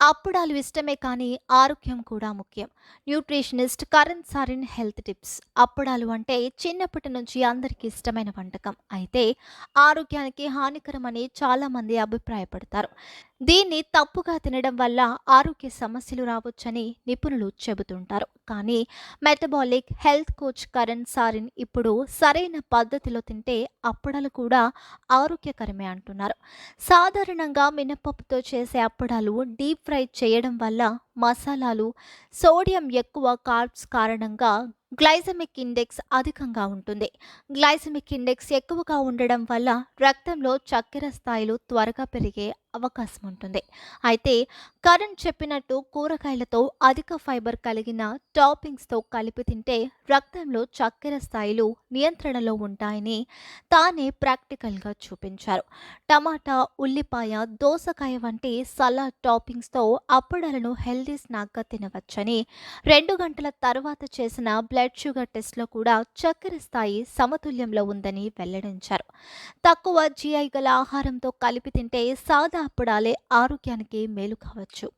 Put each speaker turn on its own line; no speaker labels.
అప్పుడాలు ఇష్టమే కానీ ఆరోగ్యం కూడా ముఖ్యం. Nutritionist Karan Sarin health tips. అప్పుడాలు అంటే చిన్నప్పటి నుంచి అందరికీ ఇష్టమైన వంటకం. అయితే ఆరోగ్యానికి హానికరమని చాలామంది అభిప్రాయపడతారు. దీన్ని తప్పుగా తినడం వల్ల ఆరోగ్య సమస్యలు రావచ్చని నిపుణులు చెబుతుంటారు. కానీ metabolic health coach Karan Sarin ఇప్పుడు సరైన పద్ధతిలో తింటే అప్పడాలు కూడా ఆరోగ్యకరమే అంటున్నారు. సాధారణంగా మినపప్పుతో చేసే అప్పడాలు డీప్ ఫ్రై చేయడం వల్ల మసాలాలు, సోడియం ఎక్కువ కార్బ్స్ కారణంగా గ్లైసమిక్ ఇండెక్స్ అధికంగా ఉంటుంది. గ్లైసమిక్ ఇండెక్స్ ఎక్కువగా ఉండడం వల్ల రక్తంలో చక్కెర స్థాయిలు త్వరగా పెరిగే అవకాశం ఉంటుంది. అయితే కరణ్ చెప్పినట్టు కూరగాయలతో అధిక ఫైబర్ కలిగిన టాపింగ్స్‌తో కలిపి తింటే రక్తంలో చక్కెర స్థాయిలు నియంత్రణలో ఉంటాయని తానే ప్రాక్టికల్‌గా చూపించారు. టమాటా, ఉల్లిపాయ, దోసకాయ వంటి సలాడ్ టాపింగ్స్‌తో అప్పడాలను హెల్త్ స్నాక్‌గా తినవచ్చని, రెండు గంటల తర్వాత చేసిన బ్లడ్ షుగర్ టెస్ట్‌లో కూడా చక్కెర స్థాయి సమతుల్యంలో ఉందని వెల్లడించారు. తక్కువ జీఐ గల ఆహారంతో కలిపి తింటే సాదా అప్పడాలే ఆరోగ్యానికి మేలు కావచ్చు.